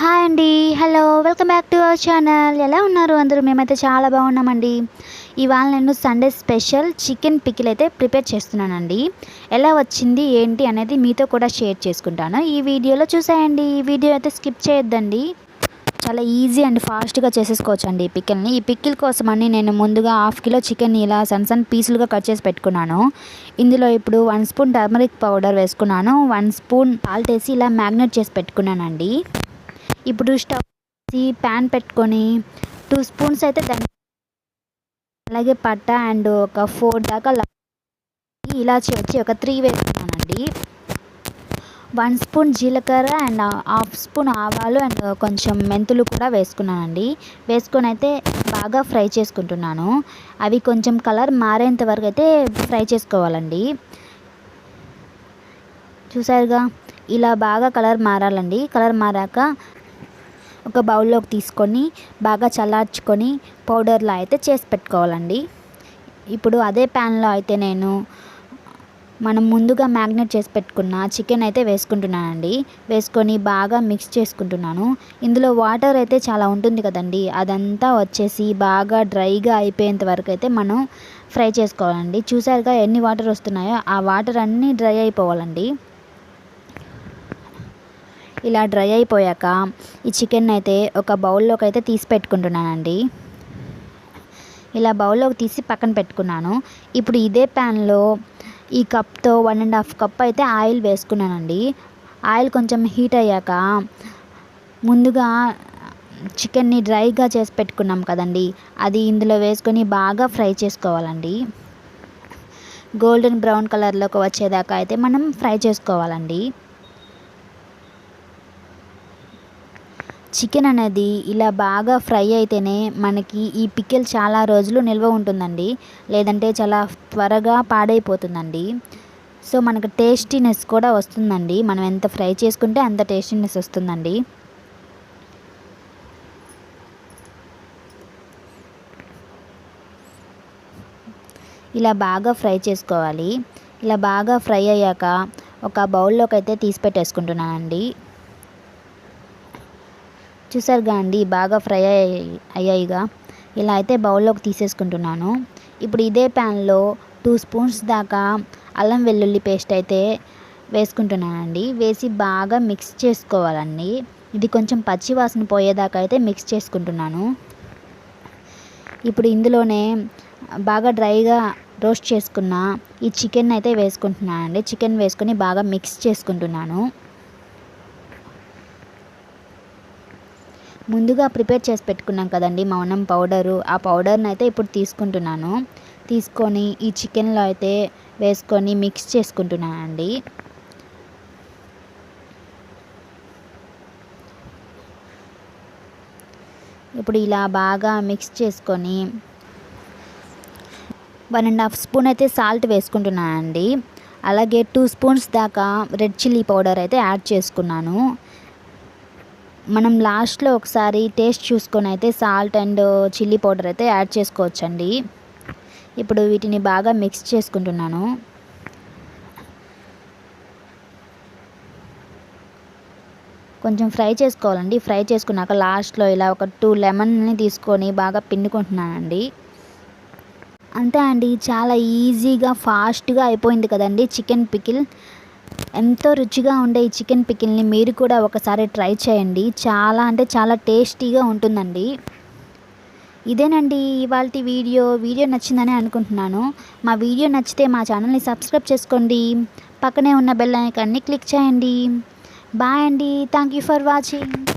Hi అండి. Hello welcome back to our channel. ఎలా ఉన్నారు అందరూ? మేమైతే చాలా బాగున్నామండి. ఇవాళ నేను సండే స్పెషల్ చికెన్ పికిల్ అయితే ప్రిపేర్ చేస్తున్నానండి. ఎలా వచ్చింది ఏంటి అనేది మీతో కూడా షేర్ చేసుకుంటాను. ఈ వీడియోలో చూసేయండి. ఈ వీడియో అయితే స్కిప్ చేయొద్దండి. చాలా ఈజీ అండ్ ఫాస్ట్గా చేసేసుకోవచ్చు అండి ఈ పికిల్ని. ఈ పికిల్ కోసం నేను ముందుగా హాఫ్ కిలో చికెన్ ఇలా సన్ సన్ పీసులుగా కట్ చేసి పెట్టుకున్నాను. ఇందులో ఇప్పుడు వన్ స్పూన్ టర్మరిక్ పౌడర్ వేసుకున్నాను. వన్ స్పూన్ సాల్ట్ వేసి ఇలా మ్యాగ్నేట్ చేసి పెట్టుకున్నానండి. ఇప్పుడు స్టవ్ ప్యాన్ పెట్టుకొని టూ స్పూన్స్ అయితే దాని అలాగే పట్ట అండ్ ఒక ఫోర్ దాకా ఇలాచి వచ్చి ఒక త్రీ వేసుకున్నానండి. వన్ స్పూన్ జీలకర్ర అండ్ హాఫ్ స్పూన్ ఆవాలు అండ్ కొంచెం మెంతులు కూడా వేసుకున్నానండి. వేసుకొని అయితే బాగా ఫ్రై చేసుకుంటున్నాను. అవి కొంచెం కలర్ మారేంత వరకు అయితే ఫ్రై చేసుకోవాలండి. చూసారుగా? ఇలా బాగా కలర్ మారాలండి. కలర్ మారాక ఒక బౌల్లోకి తీసుకొని బాగా చల్లార్చుకొని పౌడర్లా అయితే చేసి పెట్టుకోవాలండి. ఇప్పుడు అదే ప్యాన్లో అయితే నేను మనం ముందుగా మ్యాగ్నేట్ చేసి పెట్టుకున్న చికెన్ అయితే వేసుకుంటున్నానండి. వేసుకొని బాగా మిక్స్ చేసుకుంటున్నాను. ఇందులో వాటర్ అయితే చాలా ఉంటుంది కదండి. అదంతా వచ్చేసి బాగా డ్రైగా అయిపోయేంత వరకు అయితే మనం ఫ్రై చేసుకోవాలండి. చూసారుగా ఎన్ని వాటర్ వస్తున్నాయో? ఆ వాటర్ అన్నీ డ్రై అయిపోవాలండి. ఇలా డ్రై అయిపోయాక ఈ చికెన్ అయితే ఒక బౌల్లోకి అయితే తీసి పెట్టుకుంటున్నానండి. ఇలా బౌల్లోకి తీసి పక్కన పెట్టుకున్నాను. ఇప్పుడు ఇదే ప్యాన్లో ఈ కప్తో వన్ అండ్ హాఫ్ కప్ అయితే ఆయిల్ వేసుకున్నానండి. ఆయిల్ కొంచెం హీట్ అయ్యాక ముందుగా చికెన్ని డ్రైగా చేసి పెట్టుకున్నాం కదండి. అది ఇందులో వేసుకొని బాగా ఫ్రై చేసుకోవాలండి. గోల్డెన్ బ్రౌన్ కలర్లోకి వచ్చేదాకా అయితే మనం ఫ్రై చేసుకోవాలండి. చికెన్ అనేది ఇలా బాగా ఫ్రై అయితేనే మనకి ఈ పికిల్ చాలా రోజులు నిల్వ ఉంటుందండి. లేదంటే చాలా త్వరగా పాడైపోతుందండి. సో మనకు టేస్టీనెస్ కూడా వస్తుందండి. మనం ఎంత ఫ్రై చేసుకుంటే అంత టేస్టీనెస్ వస్తుందండి. ఇలా బాగా ఫ్రై చేసుకోవాలి. ఇలా బాగా ఫ్రై అయ్యాక ఒక బౌల్లోకి అయితే తీసి పెట్టేసుకుంటున్నానండి. చూసారుగా అండి బాగా ఫ్రై అయ్యాయిగా. ఇలా అయితే బౌల్లోకి తీసేసుకుంటున్నాను. ఇప్పుడు ఇదే ప్యాన్లో టూ స్పూన్స్ దాకా అల్లం వెల్లుల్లి పేస్ట్ అయితే వేసుకుంటున్నానండి. వేసి బాగా మిక్స్ చేసుకోవాలండి. ఇది కొంచెం పచ్చి వాసన పోయేదాకా అయితే మిక్స్ చేసుకుంటున్నాను. ఇప్పుడు ఇందులోనే బాగా డ్రైగా రోస్ట్ చేసుకున్న ఈ చికెన్ అయితే వేసుకుంటున్నానండి. చికెన్ వేసుకొని బాగా మిక్స్ చేసుకుంటున్నాను. ముందుగా ప్రిపేర్ చేసి పెట్టుకున్నాం కదండి మౌనం పౌడరు. ఆ పౌడర్ని అయితే ఇప్పుడు తీసుకుంటున్నాను. తీసుకొని ఈ చికెన్లో అయితే వేసుకొని మిక్స్ చేసుకుంటున్నానండి. ఇప్పుడు ఇలా బాగా మిక్స్ చేసుకొని వన్ అండ్ హాఫ్ స్పూన్ అయితే సాల్ట్ వేసుకుంటున్నానండి. అలాగే టూ స్పూన్స్ దాకా రెడ్ చిల్లీ పౌడర్ అయితే యాడ్ చేసుకున్నాను. మనం లాస్ట్లో ఒకసారి టేస్ట్ చూసుకొని అయితే సాల్ట్ అండ్ చిల్లీ పౌడర్ అయితే యాడ్ చేసుకోవచ్చండి. ఇప్పుడు వీటిని బాగా మిక్స్ చేసుకుంటున్నాను. కొంచెం ఫ్రై చేసుకోవాలండి. ఫ్రై చేసుకున్నాక లాస్ట్లో ఇలా ఒక టూ లెమన్ని తీసుకొని బాగా పిండుకుంటున్నానండి. అంతే అండి. చాలా ఈజీగా ఫాస్ట్గా అయిపోయింది కదండి. Chicken pickle. ఎంతో రుచిగా ఉండే ఈ చికెన్ పికిల్ని మీరు కూడా ఒకసారి ట్రై చేయండి. చాలా అంటే చాలా టేస్టీగా ఉంటుందండి. ఇదేనండి ఇవాళ వీడియో. వీడియో నచ్చిందని అనుకుంటున్నాను. మా వీడియో నచ్చితే మా ఛానల్ని సబ్స్క్రైబ్ చేసుకోండి. పక్కనే ఉన్న బెల్ ఐకాన్ని క్లిక్ చేయండి. బాయ్ అండి. Thank you for watching.